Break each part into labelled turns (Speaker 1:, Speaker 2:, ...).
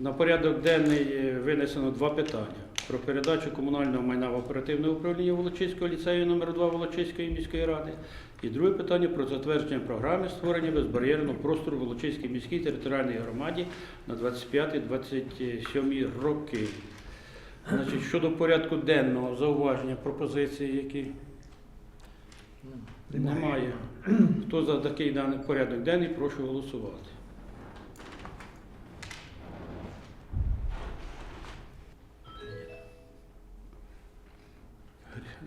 Speaker 1: На порядок денний е, винесено два питання. Про передачу комунального майна в оперативне управління Волочиського ліцею номер 2 Волочиської міської ради. І друге питання про затвердження програми створення безбар'єрного простору Волочиській міській територіальній громаді на 25-27 роки. Значить, щодо порядку денного, зауваження, пропозиції, які немає. Хто за такий даний порядок денний, прошу голосувати.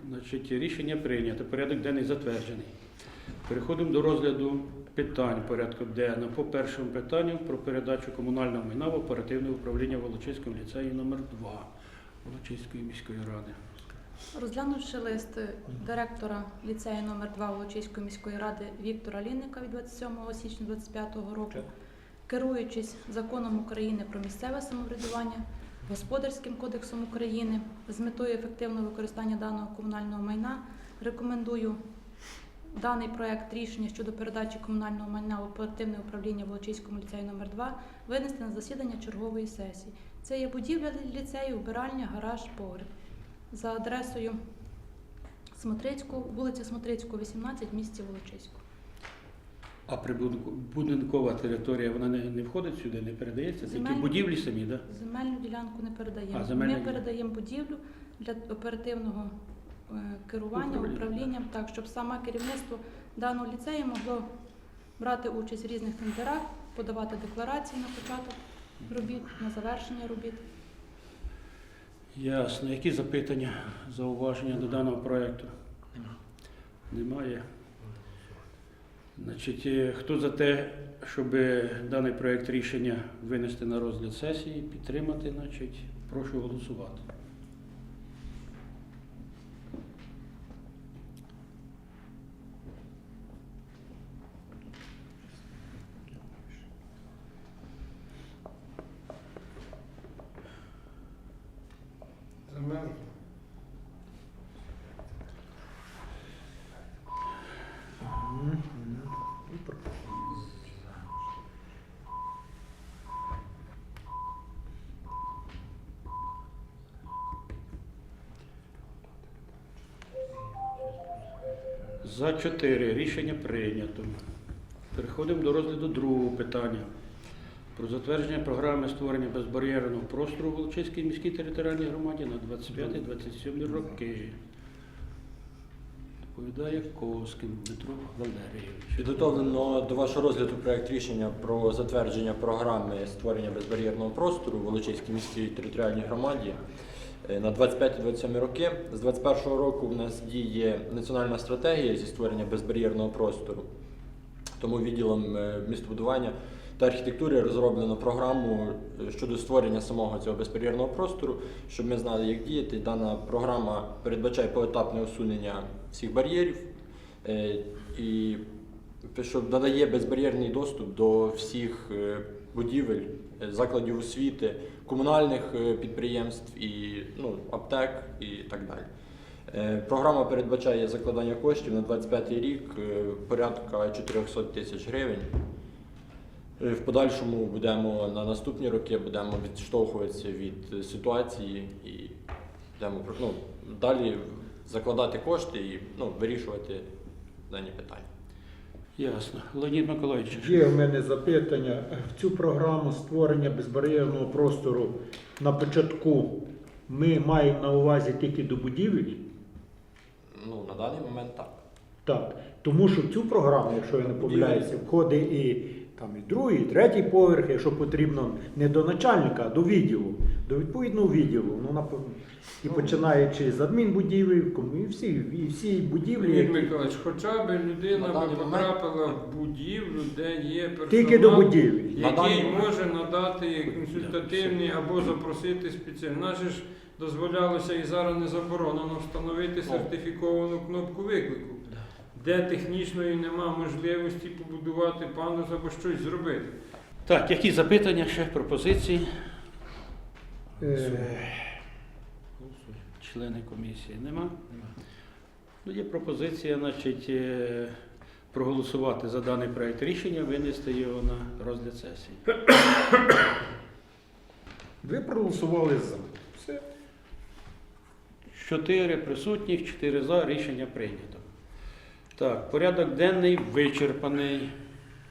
Speaker 1: Значить, рішення прийнято. Порядок денний затверджений. Переходимо до розгляду питань порядку денного. По першому питанню про передачу комунального майна в оперативне управління Волочиського ліцею номер 2 Волочиської міської ради.
Speaker 2: Розглянувши лист директора ліцею номер 2 Волочиської міської ради Віктора Лінника від 27 січня 2025 року, керуючись законом України про місцеве самоврядування, Господарським кодексом України, з метою ефективного використання даного комунального майна, рекомендую даний проект рішення щодо передачі комунального майна в оперативне управління Волочиському ліцею номер 2 винести на засідання чергової сесії. Це є будівля ліцею, вбиральня, гараж, погреб за адресою Смотрицьку, вулиця Смотрицьку, 18, місті Волочиську.
Speaker 1: А прибудинкова територія вона не, не входить сюди, не передається? Тільки
Speaker 2: Земельна-
Speaker 1: будівлі самі, так?
Speaker 2: Земельну ділянку не передаємо.
Speaker 1: А, земельна
Speaker 2: Ми передаємо будівлю для оперативного е, керування,
Speaker 1: Управління.
Speaker 2: управління, так, щоб саме керівництво даного ліцею могло брати участь в різних тендерах, подавати декларації на початок робіт, на завершення робіт.
Speaker 1: Ясно. Які запитання, зауваження до даного проєкту? Немає. Значить, е, хто за те, щоб даний проєкт рішення винести на розгляд сесії, підтримати, значить, прошу голосувати. За 4 рішення прийнято. Переходимо до розгляду другого питання. Про затвердження програми створення безбар'єрного простору в Волочиській міській територіальній громаді на 25-27 роки. Доповідає Ковський Дмитро Валерійович.
Speaker 3: Підготовлено до вашого розгляду проект рішення про затвердження програми створення безбар'єрного простору в Волочиській міській територіальній громаді на 25-27 роки. З 2021 року в нас діє національна стратегія зі створення безбар'єрного простору. Тому відділом е, містобудування та архітектури розроблено програму е, щодо створення самого цього безбар'єрного простору, щоб ми знали, як діяти. Дана програма передбачає поетапне усунення всіх бар'єрів е, і що надає безбар'єрний доступ до всіх е, будівель, е, закладів освіти, комунальних е, підприємств і ну, аптек і так далі. Е, Програма передбачає закладання коштів на 25 рік порядка 400 тисяч гривень. В подальшому будемо на наступні роки будемо відштовхуватися від ситуації і будемо ну, далі закладати кошти і ну, вирішувати дані питання.
Speaker 1: Ясно. Леонід Миколаївич.
Speaker 4: Є в мене запитання. В цю програму створення безбар'єрного простору на початку ми маємо на увазі тільки до будівель?
Speaker 3: Ну, на даний момент так.
Speaker 4: Так. Тому що в цю програму, якщо я не помиляюся, входить і там і другий, і третій поверх, якщо потрібно, не до начальника, а до відділу, до відповідного відділу. Ну, напевно, і починаючи з адмінбудівель, кому- і всі, і всі будівлі, які
Speaker 5: Миколаївич, хоча б людина би потрапила в будівлю, де є персонал,
Speaker 4: тільки до будівель.
Speaker 3: На
Speaker 5: який може надати консультативний або запросити спеціаліст. Нас ж дозволялося і зараз не заборонено встановити сертифіковану кнопку виклику, де технічної нема можливості побудувати пандус або щось зробити.
Speaker 1: Так, які запитання ще, пропозиції?
Speaker 4: Е,
Speaker 1: Члени комісії нема? Ну, є пропозиція, значить, е, проголосувати за даний проект рішення, винести його на розгляд сесії.
Speaker 4: Ви проголосували за. Все.
Speaker 1: Чотири присутніх, чотири за. Рішення прийнято. Так, порядок денний вичерпаний.